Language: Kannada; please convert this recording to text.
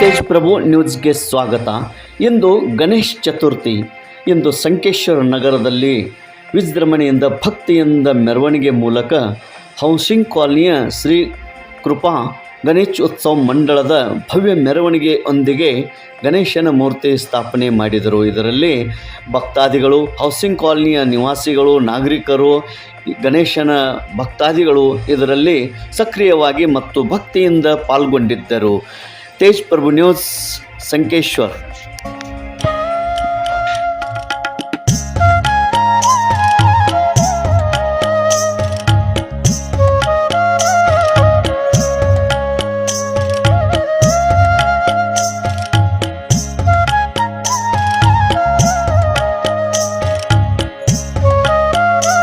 ತೇಜ್ ಪ್ರಭು ನ್ಯೂಸ್ಗೆ ಸ್ವಾಗತ. ಇಂದು ಗಣೇಶ್ ಚತುರ್ಥಿ. ಇಂದು ಸಂಕೇಶ್ವರ ನಗರದಲ್ಲಿ ವಿಜೃಂಭಣೆಯಿಂದ ಭಕ್ತಿಯಿಂದ ಮೆರವಣಿಗೆ ಮೂಲಕ ಹೌಸಿಂಗ್ ಕಾಲನಿಯ ಶ್ರೀ ಕೃಪಾ ಗಣೇಶ್ ಉತ್ಸವ ಮಂಡಳದ ಭವ್ಯ ಮೆರವಣಿಗೆಯೊಂದಿಗೆ ಗಣೇಶನ ಮೂರ್ತಿ ಸ್ಥಾಪನೆ ಮಾಡಿದರು. ಇದರಲ್ಲಿ ಭಕ್ತಾದಿಗಳು ಹೌಸಿಂಗ್ ಕಾಲನಿಯ ನಿವಾಸಿಗಳು, ನಾಗರಿಕರು, ಗಣೇಶನ ಭಕ್ತಾದಿಗಳು ಇದರಲ್ಲಿ ಸಕ್ರಿಯವಾಗಿ ಮತ್ತು ಭಕ್ತಿಯಿಂದ ಪಾಲ್ಗೊಂಡಿದ್ದರು. ತೇಜ್ ಪ್ರಭು ನ್ಯೂಸ್, ಸಂಕೇಶ್ವರ್.